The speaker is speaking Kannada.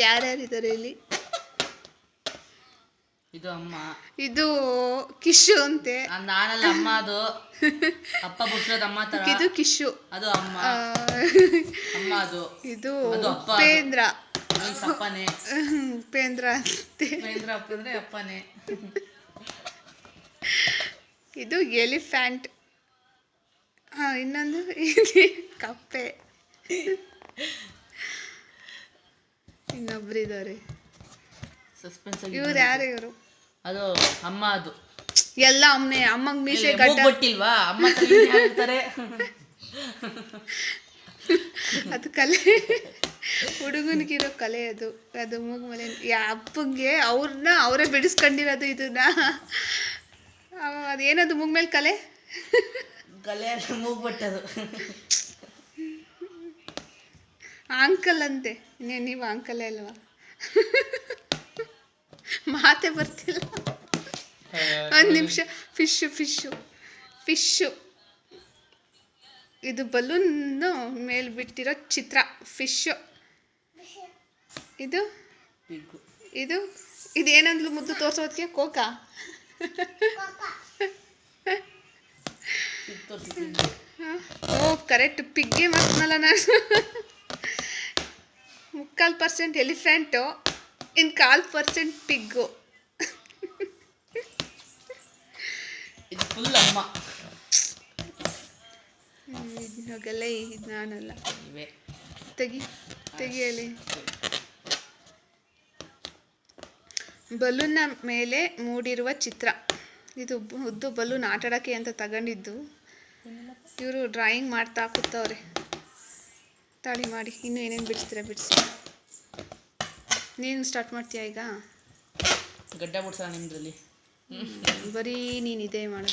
ಯಾರ್ಯಾರಿದ್ದಾರೆ ಇಲ್ಲಿ? ಇದು ಅಮ್ಮ. ಇದು ಕಿಶು ಅಂತೆ. ನಾನಲ್ಲ ಅಮ್ಮ ಅದು. ಅಪ್ಪ ಬುಡ್ಸೋದು ಅಮ್ಮ ತರ. ಇದು ಕಿಶು. ಅದು ಅಮ್ಮ. ಅಮ್ಮ ಅದು. ಇದು ಅದು ಅಪ್ಪ. ಉಪೇಂದ್ರ. ಮೀನ್ಸ್ ಅಪ್ಪನೇ. ಉಪೇಂದ್ರ ಅಂತೆ. ಮಹೇಂದ್ರ ಅಪ್ಪ ಅಂದ್ರೆ ಅಪ್ಪನೇ. ಇದು ಎಲಿಫ್ಯಾಂಟ್ ಹಾ ಇನ್ನೊಂದು ಇದು ಕಪ್ಪೆ ಇದಾರೆ ಸಸ್ಪೆನ್ಸ್ ಇವ್ರು ಯಾರು ಇವರು? ಅದು ಅಮ್ಮ ಅದು ಎಲ್ಲ ಅಮ್ಮನೆ ಅಮ್ಮಂಗ್ ಮೀಸೆ ಗೊತ್ತಿಲ್ವಾ ಅಮ್ಮ ಹೇಳ್ತಾರೆ ಅದು ಕಲೆ. ಹುಡುಗನಿಗಿರೋ ಕಲೆ ಅದು. ಅದು ಮೂಗ್ ಮೇಲೆ. ಯಾ ಅಪ್ಪಂಗೆ ಅವ್ರನ್ನ ಅವರೇ ಬಿಡಿಸ್ಕೊಂಡಿರೋದು ಇದನ್ನ. ಅದೇನದು ಮೂಗ್ ಮೇಲೆ ಕಲೆ? ಗಲೆ ಅಂಕಲ್ ಅಂತೆ. ನೀವು ಅಂಕಲೇ ಅಲ್ವಾ? ಮಾತೆ ಬರ್ತಿಲ್ಲ. ಒಂದು ನಿಮಿಷ. ಫಿಶ್ಶು ಫಿಶ್ಶು ಫಿಶ್ಶು ಇದು ಬಲೂನ್ ಮೇಲೆ ಬಿಟ್ಟಿರೋ ಚಿತ್ರ. ಫಿಶ್ಶು ಇದು? ಇದು ಇದು? ಏನಂದ್ಲು ಮುದ್ದು ತೋರ್ಸೋದಕ್ಕೆ ಕೋಕಾ. ಓ ಕರೆಕ್ಟ್. ಪಿಗ್ಗೆ ಮಾಡ್ತೀನಲ್ಲ ನಾನು. ಮುಕ್ಕಾಲು ಪರ್ಸೆಂಟ್ ಎಲಿಫೆಂಟು ಇನ್ನು ಕಾಲು ಪರ್ಸೆಂಟ್ ಪಿಗ್ಗು. ಇದು ಫುಲ್ ಅಮ್ಮ. ಇದು ನಾನಲ್ಲ. ಇವೆ. ತೆಗಿ ತೆಗಿಯಲಿ ಬಲೂನ್ನ ಮೇಲೆ ಮೂಡಿರುವ ಚಿತ್ರ. ಇದು ಉದ್ದು ಬಲೂನ್ ಆಟಾಡೋಕ್ಕೆ ಅಂತ ತಗೊಂಡಿದ್ದು. ಇವರು ಡ್ರಾಯಿಂಗ್ ಮಾಡ್ತಾ ಕೂತವ್ರೆ. ತಾಳಿ ಮಾಡಿ ಇನ್ನೂ ಏನೇನು ಬಿಡಿಸ್ತೀರಾ ಬಿಡಿಸಿ. ನೀನು ಸ್ಟಾರ್ಟ್ ಮಾಡ್ತೀಯಾ ಈಗ? ಗಡ್ಡ ಬಿಡ್ಸಲ್ಲ ನಿಮ್ಮದ್ರಲ್ಲಿ ಬರೀ ನೀನು ಇದೇ ಮಾಡು.